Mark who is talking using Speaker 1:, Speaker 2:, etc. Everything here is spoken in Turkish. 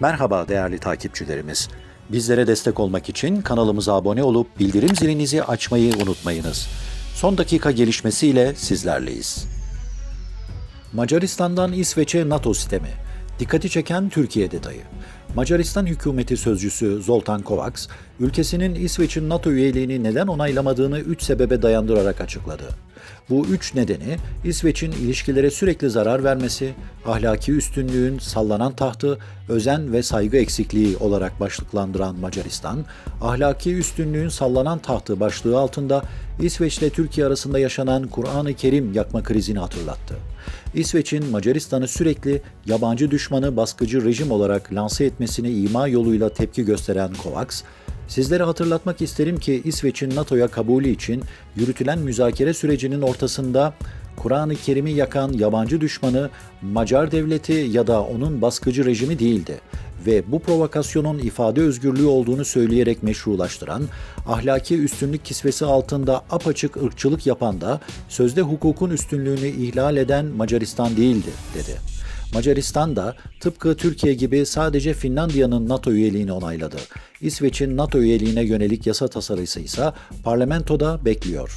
Speaker 1: Merhaba değerli takipçilerimiz. Bizlere destek olmak için kanalımıza abone olup bildirim zilinizi açmayı unutmayınız. Son dakika gelişmesiyle sizlerleyiz. Macaristan'dan İsveç'e NATO sistemi. Dikkati çeken Türkiye detayı. Macaristan hükümeti sözcüsü Zoltan Kovacs, ülkesinin İsveç'in NATO üyeliğini neden onaylamadığını üç sebebe dayandırarak açıkladı. Bu üç nedeni İsveç'in ilişkilere sürekli zarar vermesi, ahlaki üstünlüğün sallanan tahtı, özen ve saygı eksikliği olarak başlıklandıran Macaristan, ahlaki üstünlüğün sallanan tahtı başlığı altında İsveç ile Türkiye arasında yaşanan Kur'an-ı Kerim yakma krizini hatırlattı. İsveç'in Macaristan'ı sürekli yabancı düşmanı baskıcı rejim olarak lanse etmesine ima yoluyla tepki gösteren Kovacs, Sizlere hatırlatmak isterim ki İsveç'in NATO'ya kabulü için yürütülen müzakere sürecinin ortasında Kur'an-ı Kerim'i yakan yabancı düşmanı Macar devleti ya da onun baskıcı rejimi değildi ve bu provokasyonun ifade özgürlüğü olduğunu söyleyerek meşrulaştıran, ahlaki üstünlük kisvesi altında apaçık ırkçılık yapan da sözde hukukun üstünlüğünü ihlal eden Macaristan değildi, dedi. Macaristan da tıpkı Türkiye gibi sadece Finlandiya'nın NATO üyeliğini onayladı. İsveç'in NATO üyeliğine yönelik yasa tasarısı ise parlamentoda bekliyor.